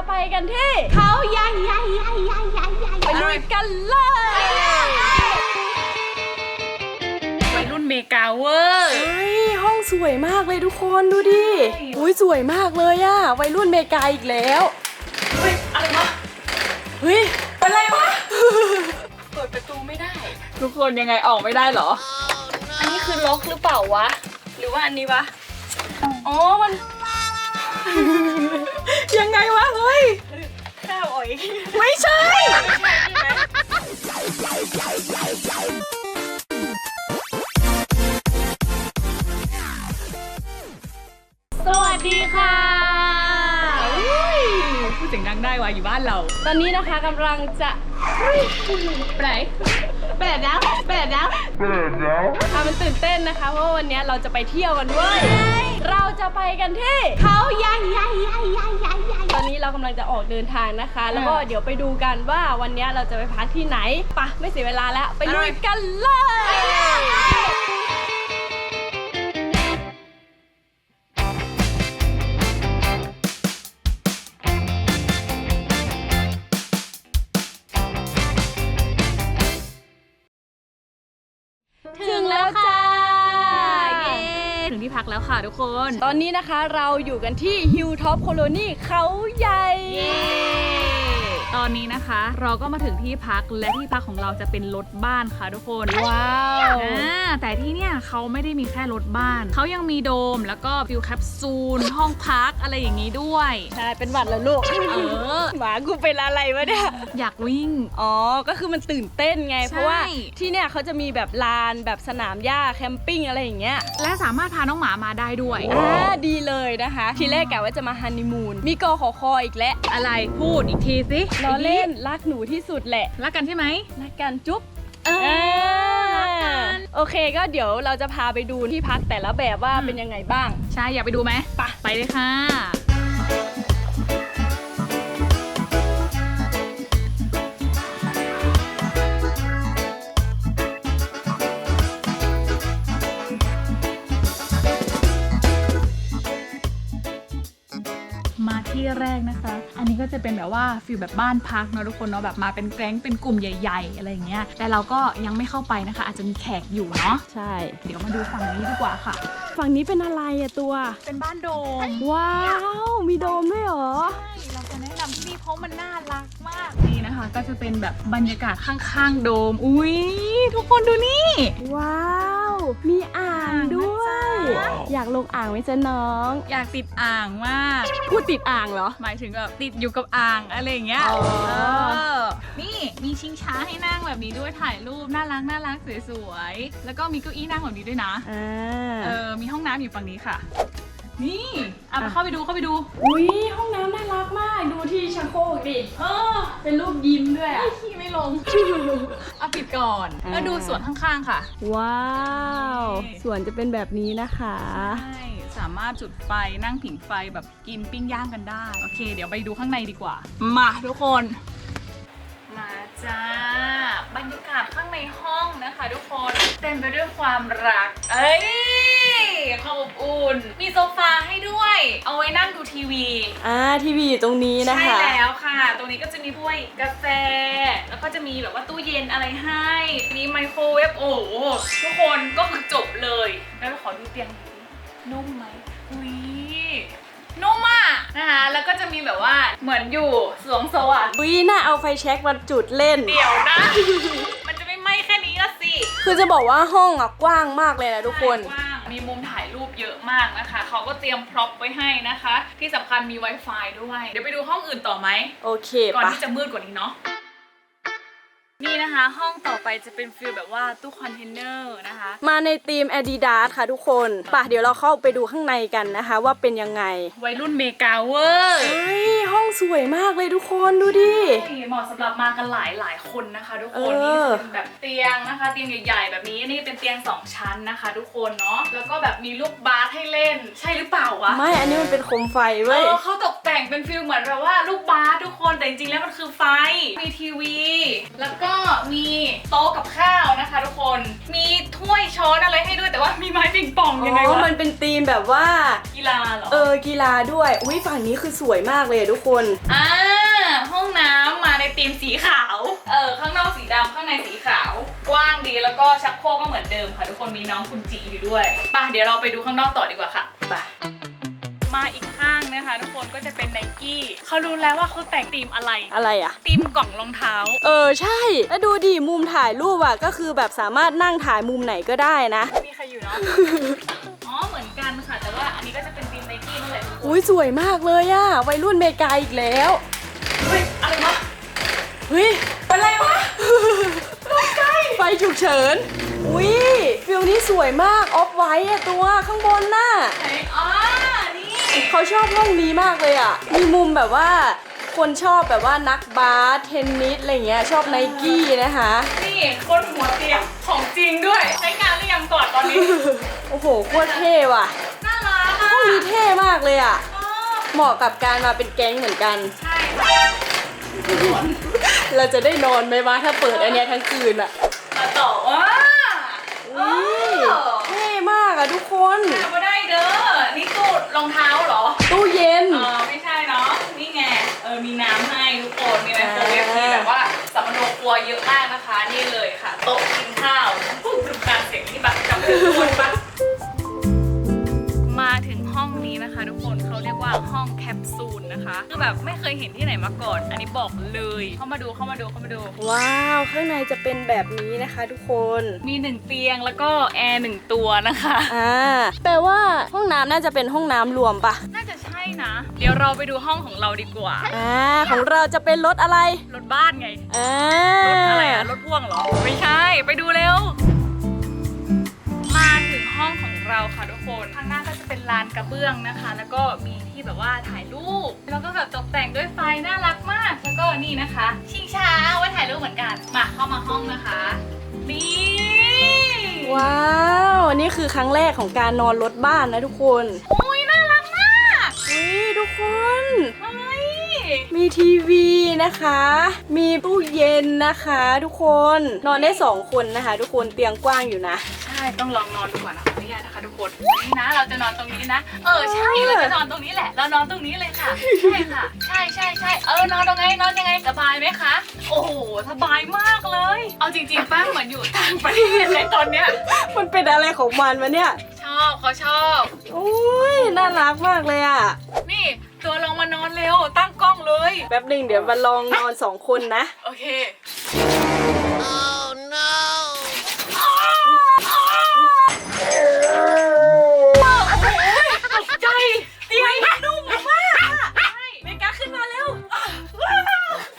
จะไปกันที่เขาใหญ่ใหญ่ใหญ่ใหญ่ใหญ่ใหญ่ไปลุยกันเลยวัยรุ่นเมกาเวอร์เฮ้ยห้องสวยมากเลยทุกคนดูดิอุ้ยสวยมากเลยอะวัยรุ่นเมกาอีกแล้วเฮ้ยอะไรวะเฮ้ยอะไรวะเปิดประตูไม่ได้ ทุกคนยังไงออกไม่ได้เหรอ อันนี้คือล็อกหรือเปล่าวะ หรือว่าอันนี้วะอ๋อมัน ข้าวอ่อยไม่ใช่สวัสดีค่ะอุ้ยพูดเสียงดังได้วะอยู่บ้านเรา ตอนนี้นะคะกำลังจะไปไหน แปดแล้วแปดแล้วแปดแล้วอะมันตื่นเต้นนะคะ เพราะว่าวันนี้เราจะไปเที่ยวกันเว้ยเราจะไปกันที่เขาใหญ่ใหญ่ใหญ่ใหญ่ใหญ่ใหญ่ตอนนี้เรากำลังจะออกเดินทางนะคะ แล้วก็เดี๋ยวไปดูกันว่าวันนี้เราจะไปพักที่ไหนไปะไม่เสียเวลาแล้วไปลุยกันเลย ที่พักแล้วค่ะทุกคน ตอนนี้นะคะเราอยู่กันที่ฮิลท็อปโคโลนีเขาใหญ่ ตอนนี้นะคะ เราก็มาถึงที่พักและที่พักของเราจะเป็นรถบ้านค่ะทุกคนว้าวอ่าแต่ที่เนี่ยเขาไม่ได้มีแค่รถบ้าน เขายังมีโดมแล้วก็ฟิลแคปซูลห้องพักอะไรอย่างนี้ด้วยใช่เป็นหวัดแล้วลูกเออหมากูเป็นอะไรวะเนี่ยอยากวิ่งอ๋อก็คือมันตื่นเต้นไงใช่เพราะว่าที่เนี่ยเขาจะมีแบบลานแบบสนามหญ้าแคมปิ้งอะไรอย่างเงี้ยและสามารถพาน้องหมามาได้ด้วยอ่าดีเลยนะคะ ทีแรกกะว่าจะมาฮันนีมูนมีกอขอคออีกแล้วอะไรพูดอีกทีสิล้อเล่นรักหนูที่สุดแหละ รักกันใช่ไหมรักกันจุ๊บเอออ่ารักกันโอเคก็เดี๋ยวเราจะพาไปดูที่พักแต่ละแบบว่าอืมเป็นยังไงบ้าง ใช่อยากไปดูไหมไปไปเลยค่ะ แรกนะคะ อันนี้ก็จะเป็นแบบว่าฟิลแบบบ้านพักเนาะทุกคนเนาะแบบมาเป็นแก๊งเป็นกลุ่มใหญ่ ๆ อะไรอย่างเงี้ย แต่เราก็ยังไม่เข้าไปนะคะ อาจจะมีแขกอยู่เนาะ ใช่ เดี๋ยวมาดูฝั่งนี้ดีกว่าค่ะ ฝั่งนี้เป็นอะไรอะตัว เป็นบ้านโดม ว้าว มีโดมด้วยเหรอ ใช่ เราจะแนะนำที่นี่เพราะมันน่ารักมากนี่นะคะ ก็จะเป็นแบบบรรยากาศข้างๆโดม อุ้ยทุกคนดูนี่ ว้าว มีอ่างด้วย อ่างนะจ๊ะอยากลงอ่างไหมจ๊ะน้อง อยากติดอ่างมาก พูดติดอ่างเหรอ หมายถึงแบบติดอยู่กับอ่างอะไรอย่างเงี้ยอ๋อ เออนี่มีชิงช้าให้นั่งแบบนี้ด้วยถ่ายรูปน่ารักน่ารักสวยๆ แล้วก็มีเก้าอี้นั่งแบบนี้ด้วยนะ อ่าเออ มีห้องน้ำอยู่ฝั่งนี้ค่ะ นี่อะเข้าไปดูเข้าไปดู อุ้ยห้องน้ำน่ารักมาก ดูที่ชักโครกดิ เออ เป็นรูปยิ้มด้วยอะขี้ไม่ลงเอาปิดก่อนอ่าแล้วดูสวนข้างๆค่ะ ว้าวนี่สวนจะเป็นแบบนี้นะคะ ใช่ สามารถจุดไฟนั่งผิงไฟแบบกินปิ้งย่างกันได้ โอเค เดี๋ยวไปดูข้างในดีกว่า มาทุกคน มาจ้า บรรยากาศข้างในห้องนะคะทุกคนเต็มไปด้วยความรัก เอ้ยความอบอุ่น มีโซฟาให้ด้วย เอาไว้นั่งดูทีวี อ่าทีวีอยู่ตรงนี้นะใช่คะ แล้วค่ะ ตรงนี้ก็จะมีถ้วยกาแฟ แล้วก็จะมีแบบว่าตู้เย็นอะไรให้ มีไมโครเวฟโอ้โหทุกคนก็คือจบเลย แล้วเราขอดูเตียงหน่อยดินุ่มไหมอุ้ยนุ่มมาก นะคะ แล้วก็จะมีแบบว่าเหมือนอยู่สวงสวรรค์อุ้ยน่าเอาไฟแช็กมาจุดเล่น เดี๋ยวนะ มันจะไม่ไหม้แค่นี้ละสิคือจะบอกว่าห้องอะกว้างมากเลยนะทุกคน กว้างมีมุมถ่ายรูปเยอะมากนะคะ เขาก็เตรียมพร็อพไว้ให้นะคะ ที่สำคัญมี Wi-Fi ด้วย เดี๋ยวไปดูห้องอื่นต่อไหม โอเคก่อนปะ ที่จะมืดกว่านี้เนาะ นี่นะคะห้องต่อไปจะเป็นฟิลแบบว่าตู้คอนเทนเนอร์นะคะ มาในทีม Adidas ค่ะทุกคนปะเดี๋ยวเราเข้าไปดูข้างในกันนะคะ ว่าเป็นยังไงวัยรุ่นเมกาเวอร์เฮ้ยห้องสวยมากเลยทุกคนดูดิ เหมาะสำหรับมากันหลายหลายๆคนนะคะทุกคนเอนี่อ จะเป็นแบบเตียงนะคะเตียงใหญ่ๆ แบบนี้นี่เป็นเตียงสองชั้นนะคะ ทุกคนเนาะแล้วก็แบบมีลูกบาสให้เล่นใช่หรือเปล่าวะไม่อันนี้มันเป็นโคมไฟเอเว้ย อเขาตกแต่ งเป็นฟิลเหมือนแบบว่าลูกบาสทุกคนแต่จริงๆแล้วมันคือไฟ มีทีวี แล้วก็มีโต๊ะกับข้าวนะคะ ทุกคน มีถ้วยช้อนอะไรให้ด้วยแต่ว่ามีไม้ปิงปองยังไงอ๋อวะมันเป็นธีมแบบว่า กีฬาเหรอ เออกีฬาด้วย อุ้ยฝั่งนี้คือสวยมากเลยอะทุกคน อ่าห้องน้ำมาในธีมสีขาว เออข้างนอกสีดำข้างในสีขาว กว้างดีแล้วก็ชักโครกก็เหมือนเดิมค่ะ ทุกคนมีน้องคุณจีอยู่ด้วยไป่ะเดี๋ยวเราไปดูข้างนอกต่อดีกว่าค่ะ ไปมาอีกข้าง นะคะทุกคนก็จะเป็นไนกี้เขารู้แล้วว่าเขาแต่งธีมอะไรอะไรอะ ธีมกล่องรองเท้า เออใช่ แล้วดูดิมุมถ่ายรูปอะ ก็คือแบบสามารถนั่งถ่ายมุมไหนก็ได้นะ มีใครอยู่เนาะ อ๋อเหมือนกันค่ะ แต่ว่าอันนี้ก็จะเป็นธีมไนกี้นั่นแหละทุกคนอุ้ยสวยมากเลยอะ วัยรุ่นเมกาอีกแล้ว เฮ้ยอะไรวะเฮ้ย เป็นไรวะ ไฟฉุกเฉิน อุ้ยฟิลนี้สวยมาก ออฟไว้อะตัวข้างบนน่ะ ไหนอ๋อนี่ เขาชอบห้องนี้มากเลยอะ มีมุมแบบว่า คนชอบแบบว่านักบาสเทนนิสอะไรเงี้ยชอบไนกี้นะคะ นี่คนหัวเตียงของจริงด้วย ใช้งานหรือยังก่อนตอนนี้ โอ้โหโคตรเท่ว่ะ น่ารักอะห้องนี้เท่มากเลยอะอ๋อเหมาะกับการมาเป็นแก๊งเหมือนกัน ใช่ค่ะเราจะได้นอนไหมวะถ้าเปิดอันเนี้ยทั้งคืนอะมาต่อว่าอุ้ยเท่มากอะทุกคนทำมาได้เด้อ นี่ตู้รองเท้า เยอะมากนะคะ นี่เลยค่ะโต๊ะกินข้าวพูดถึงการเสียงที่แบบจำเป็นทุกคนปะมาถึงห้องนี้นะคะ ทุกคนเขาเรียกว่าห้องแคปซูลนะคะคือแบบไม่เคยเห็นที่ไหนมาก่อน อันนี้บอกเลย เข้ามาดูเข้ามาดูเข้ามาดู ว้าว ข้างในจะเป็นแบบนี้นะคะทุกคน มีหนึ่งเตียงแล้วก็แอร์หนึ่งตัวนะคะ อ่าแปลว่าห้องน้ำน่าจะเป็นห้องน้ำรวมปะน่าจะใช่นะ เดี๋ยวเราไปดูห้องของเราดีกว่า อ่าของเราจะเป็นรถอะไรรถบ้านไง อ่ารถอะไรอะรถพ่วงเหรอ ไม่ใช่ ไปดูเร็ว มาถึงห้องของเราค่ะทุกคน ข้างหน้าก็จะเป็นลานกระเบื้องนะคะ แล้วก็มีที่แบบว่าถ่ายรูป แล้วก็แบบตกแต่งด้วยไฟน่ารักมาก แล้วก็นี่นะคะ ชิงช้าไว้ถ่ายรูปเหมือนกัน มาเข้ามาห้องนะคะ นี่ ว้าว นี่คือครั้งแรกของการนอนรถบ้านนะทุกคนอุ้ ทุกคน เฮ้ย มีทีวีนะคะ มีตู้เย็นนะคะ ทุกคน นอนได้สองคนนะคะ ทุกคน เตียงกว้างอยู่นะ ใช่ ต้องลองนอนดูก่อนนะขออนุญาตนะคะทุกคน นี่นะ เราจะนอนตรงนี้นะ เออ ใช่ เราจะนอนตรงนี้แหละ เรานอนตรงนี้เลยค่ะ ใช่ค่ะ ใช่ใช่ใช่เออ นอนตรงไง นอนยังไง สบายไหมคะ โอ้โห สบายมากเลย เอาจริงๆป้าเหมือนอยู่ต่างประเทศเลยตอนเนี้ย มันเป็นอะไรของมันวะเนี่ย ชอบเขาชอบอุ้ย น่ารักมากเลยอะนี่ ตัวลงมานอนเร็ว ตั้งกล้องเลย แป๊บหนึ่งเดี๋ยวมาลองนอนสองคนนะ โอเค ตกใจเตียงนุ่มมากเมกาขึ้นมาเร็ว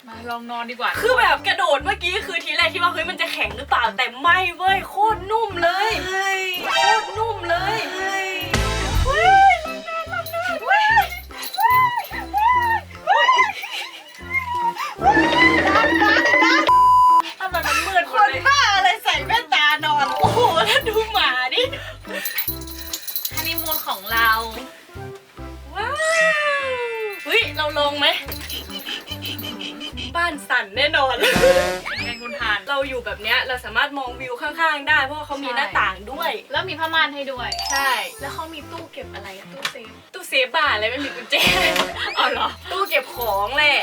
มาลองนอนดีกว่า คือแบบกระโดดเมื่อกี้คือทีแรกคิดว่าเฮ้ยมันจะแข็งหรือเปล่าแต่ไม่เว้ยโคตรนุ่มเลย โคตรนุ่มเลย บ้านสั่นแน่นอนเป็นไงคุณทาน เราอยู่แบบเนี้ยเราสามารถมองวิวข้างๆ ได้เพราะว่าเขามีหน้าต่างด้วย แล้วมีผ้าม่านให้ด้วย ใช่ แล้วเขามีตู้เก็บอะไรอะตู้เซฟ ตู้เซฟบ้านอะไรไม่มีกุญแจอ๋อเหรอ ตู้เก็บของแหละ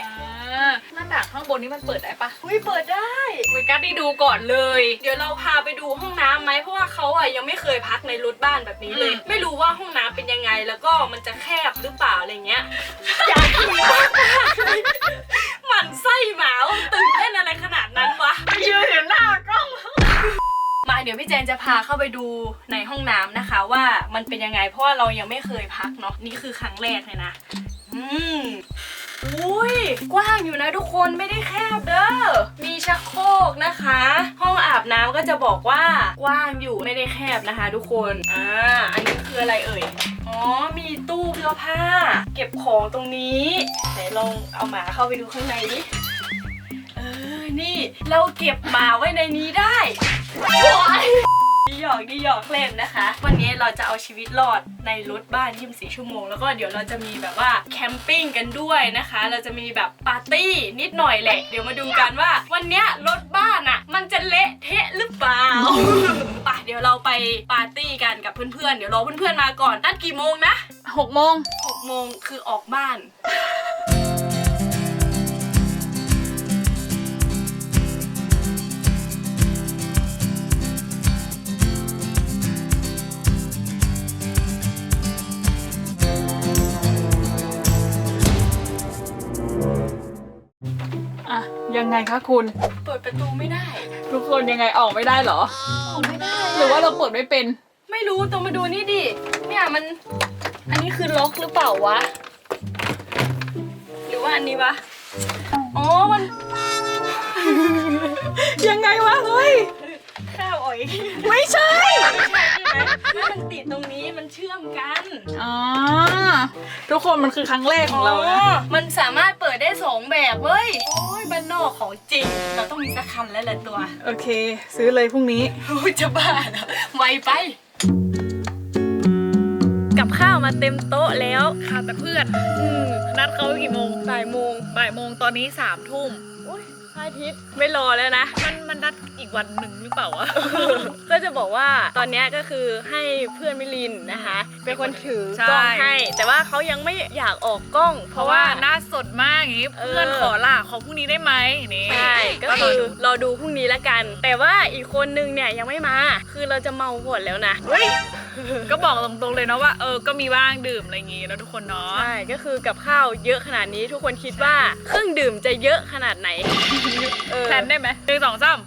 อ่าหน้าต่างข้างบนนี้มันเปิดได้ปะเฮ้ยเปิดได้เวกัสได้ดูก่อนเลย เดี๋ยวเราพาไปดูห้องน้ำไหมเพราะว่าเขาอะยังไม่เคยพักในรถบ้านแบบนี้เลยอืมไม่รู้ว่าห้องน้ำเป็นยังไงแล้วก็มันจะแคบหรือเปล่าอะไรเงี้ยอยากดูมากเลยห มันไส้หมาตื่นเต้นอะไรขนาดนั้นวะยืนอยู่หน้ากล้อง มาเดี๋ยวพี่แจนจะพาเข้าไปดูในห้องน้ำนะคะ ว่ามันเป็นยังไงเพราะว่าเรายังไม่เคยพักเนาะนี่คือครั้งแรกเลยนะ อืม อุ้ยกว้างอยู่นะทุกคนไม่ได้แคบเด้อ มีชักโครกนะคะ ห้องอาบน้ำก็จะบอกว่ากว้างอยู่ไม่ได้แคบนะคะ ทุกคน อ่า อันนี้คืออะไรเอ่ย อ๋อ มีตู้เสื้อผ้า เก็บของตรงนี้ไหนลองเอาหมาเข้าไปดูข้างในดิ เออ นี่เราเก็บหมาไว้ในนี้ได้ หยอกดีหยอกเล่นนะคะ วันนี้เราจะเอาชีวิตรอดในรถบ้าน24ชั่วโมง แล้วก็เดี๋ยวเราจะมีแบบว่าแคมปิ้งกันด้วยนะคะ เราจะมีแบบปาร์ตี้นิดหน่อยแหละ เดี๋ยวมาดูกันว่า วันเนี้ยรถบ้านอะ่ะมันจะเละเทะหรือเปล่าไปเดี๋ยวเราไปปาร์ตี้กันกับเพื่อนๆ เดี๋ยวรอเพื่อนๆมาก่อนนัดกี่โมงนะหกโมง6โมงคือออกบ้าน ยังไงคะคุณ เปิดประตูไม่ได้ ทุกคนยังไงออกไม่ได้เหรอ ออกไม่ได้ะหรือว่าเราเปิดไม่เป็น ไม่รู้ต้องมาดูนี่ดิ เนี่ยมัน อันนี้คือล็อกหรือเปล่าวะ หรือว่าอันนี้วะ อ๋อ มัน ยังไงวะเฮ้ย ข้าวอ่อยไม่ใช่ไม่ใช่ ใช่ไหมแล้วมันติดตรงนี้มันเชื่อมกันอ๋อ ทุกคนมันคือครั้งแรกของเรานะอ๋อมันสามารถเปิดได้สองแบบเว้ย โอ้ยบ้านนอกของจริง เราต้องมีสักคันแล้วแหละตัว โอเค ซื้อเลยพรุ่งนี้ โอ้ยจะบ้าเหรอไวไป กับข้าวมาเต็มโต๊ะแล้วค่ะแต่เพื่อนนัดเขากี่โมงบ่ายโมงบ่ายโมงตอนนี้สามทุ่มโอ้ยพระอาทิตย์ไม่รอแล้วนะ มันมันนัดอีกวันหนึ่งหรือเปล่าวะ ก็จะบอกว่าตอนเนี้ยก็คือให้เพื่อนมิลินนะคะ เป็นคนถือใช่กล้องให้ แต่ว่าเขายังไม่อยากออกกล้อง เพเพราะราะว่าว่า หน้าสดมากอย่างงี้เออ เพื่อนขอลาขอพรุ่งนี้ได้ไหมนี่ใช่ก็คือ รอดูพรุ่งนี้ละกัน แต่ว่าอีกคนนึงเนี่ยยังไม่มา คือเราจะเมาหมดแล้วนะเฮ้ย ก็บอกตรงๆเลยเนาะว่าเออก็มีบ้างดื่มอะไรอย่างงี้แล้วทุกคนเนาะ ใช่ก็คือกับข้าวเยอะขนาดนี้ทุกคนคิดว่าเครื่องดื่มจะเยอะขนาดไหนเออแพลนได้ไหมหนึ่งสองสาม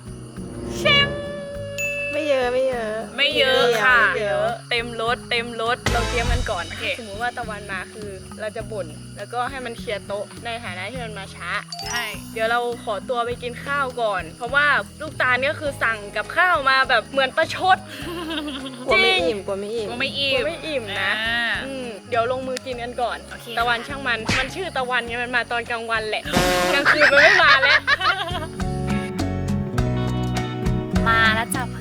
ไม่เยอะไม่เยอะ ไม่เยอะค่ะเดี๋ยวเต็มรถเต็มรถเราเตรียมกันก่อนโอเคสมมุติว่าตะวันมาคือเราจะบ่นแล้วก็ให้มันเคลียร์โต๊ะในฐานะที่มันมาช้า ใช่ เดี๋ยวเราขอตัวไปกินข้าวก่อน เพราะว่าลูกตาลเนี่ยคือสั่งกับข้าวมาแบบเหมือนประชดกลัวไม่อิ่มกลัวไม่อิ่มก็ไม่กอิ่ลัวมไม่อิ่มนะ อ่า อืมเดี๋ยวลงมือกินกันก่อน โอเค ตะวันช่างมัน มันชื่อตะวันไง มันมาตอนกลางวันแหละ กลางคืนมันไม่มาแล้ว มาแล้วจ้ะเพื่อ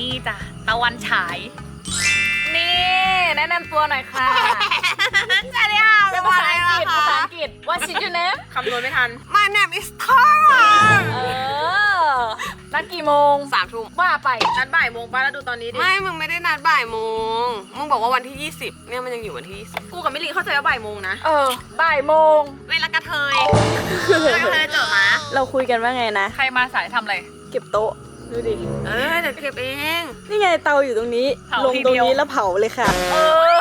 นนี่จ้ะตะวันฉาย นี่ แนะนำตัวหน่อยค่ะสวัสดีค่ะเป็นภาษาอังกฤษภาษาอังกฤษ What's your name คำนวณไม่ทัน My name is Tara เออ นัดกี่โมงสามทุ่มว่าไป นัดบ่ายโมงป้าแล้วดูตอนนี้ดิ ไม่ มึงไม่ได้นัดบ่ายโมง มึงบอกว่าวันที่ 20 เนี่ยมันยังอยู่วันที่ 20 กูกับมิลลีเข้าใจว่าบ่ายโมงนะ เออ บ่ายโมง เวลากระเทยเวลากระเทยเจอมา เราคุยกันว่าไงนะ ใครมาสายทำอะไร เก็บโต๊ะ ดูดิ เออเดี๋ยวเก็บเอง นี่ไงเตาอยู่ตรงนี้ เผาลงทีตรงเดียว นี้แล้วเผาเลยค่ะ เออ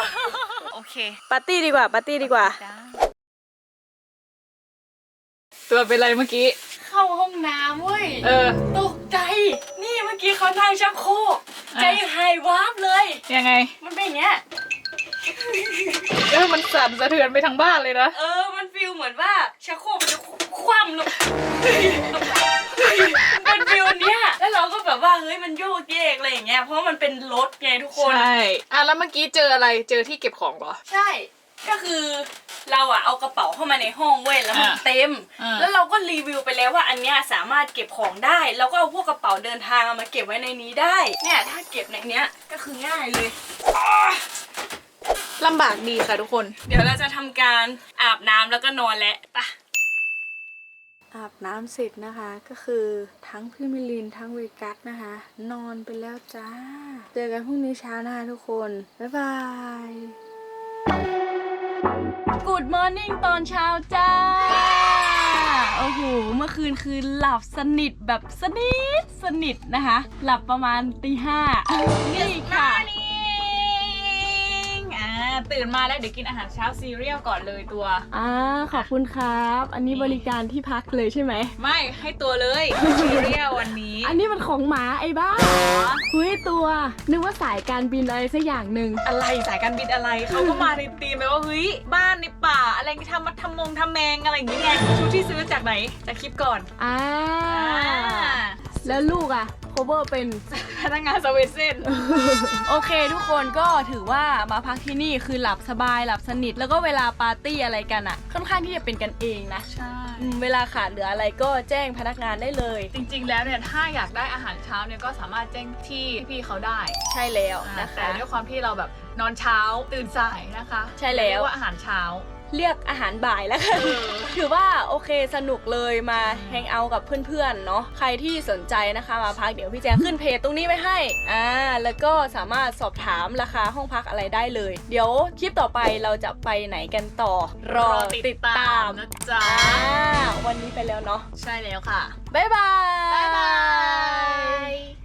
โอเค ปาร์ตี้ดีกว่า ปาร์ตี้ดีกว่าจ้าตัวเป็นไรเมื่อกี้ เข้าห้องน้ำเว้ยเออ ตกใจ นี่เมื่อกี้เขานั่งชักโครกใจหายวาบเลย ยังไง มันเป็นอย่างเงี้ย เออมันสั่นสะเทือนไปทั้งบ้านเลยนะ เออ มันฟีลเหมือนว่าชักโครกมันจะคว่ำลง เป็นฟีลเนี้ยแล้วเราก็แบบว่าเฮ้ยมันโยกเยกอะไรอย่างเงี้ยเพราะมันเป็นรถไงทุกคน ใช่อะแล้วเมื่อกี้เจออะไรเจอที่เก็บของเหรอ ใช่ ก็คือเราอะเอากระเป๋าเข้ามาในห้องเว้ยแล้วมันอะเต็ม อะ แล้วเราก็รีวิวไปแล้วว่าอันเนี้ยสามารถเก็บของได้แล้วก็เอาพวกกระเป๋าเดินทางเอามาเก็บไว้ในนี้ได้ เนี่ยถ้าเก็บในเนี้ยก็คือง่ายเลย ลำบากดีค่ะทุกคน เดี๋ยวเราจะทำการอาบน้ำแล้วก็นอนแล้วไปะ อาบน้ำเสร็จนะคะ ก็คือทั้งพี่มิลินทั้งเวกัสนะคะ นอนไปแล้วจ้า เจอกันพรุ่งนี้เช้านะคะทุกคน บ๊ายบาย Good morning ตอนเช้าจ้า โอ้โห เมื่อคืนคือหลับสนิทแบบสนิท สนิทนะคะ หลับประมาณตีห้านี่ค่ะอ่า ตื่นมาแล้วเดี๋ยวกินอาหารเช้าซีเรียลก่อนเลยตัว อ่าขอบคุณครับ อันนี้บริการที่พักเลยใช่ไหม ไม่ให้ตัวเลยซีเรียลวันนี้อันนี้มันของหมาไอ้บ้าเฮ้ยตัวนึกว่าสายการบินอะไรสักอย่างหนึ่งอะไรสายการบินอะไรเขาก็มาในธีมแบบว่าเฮ้ยบ้านในป่าอะไรทำมาทำมงทำแมงอะไรอย่างเงี้ยชุดที่ซื้อจากไหนจากคลิปก่อนอ่าอ่าแล้วลูกอะ โคเวอร์เป็น พนักงานสเวเซนโอเค ทุกคนก็ถือว่ามาพักที่นี่คือหลับสบายหลับสนิท แล้วก็เวลาปาร์ตี้อะไรกันอะค่อนข้างที่จะเป็นกันเองนะใช่ อืมเวลาขาดเหลืออะไรก็แจ้งพนักงานได้เลย จริง ๆ แล้วเนี่ยถ้าอยากได้อาหารเช้าเนี่ยก็สามารถแจ้งที่พี่เขาได้ใช่แล้วนะนะคะแต่ด้วยความที่เราแบบนอนเช้าตื่นสายนะคะใช่แล้ว เรียกว่าอาหารเช้า เรียกอาหารบ่ายแล้วกันถือว่าโอเคสนุกเลยมาแฮงเอาท์กับเพื่อนๆเนาะใครที่สนใจนะคะมาพักเดี๋ยวพี่แจงขึ้นเพจตรงนี้ไว้ให้อ่าแล้วก็สามารถสอบถามราคาห้องพักอะไรได้เลย เดี๋ยวคลิปต่อไปเราจะไปไหนกันต่อ รอติดตามนะจ๊ะอ่าวันนี้ไปแล้วเนาะใช่แล้วค่ะ บ๊ายบาย บ๊ายบาย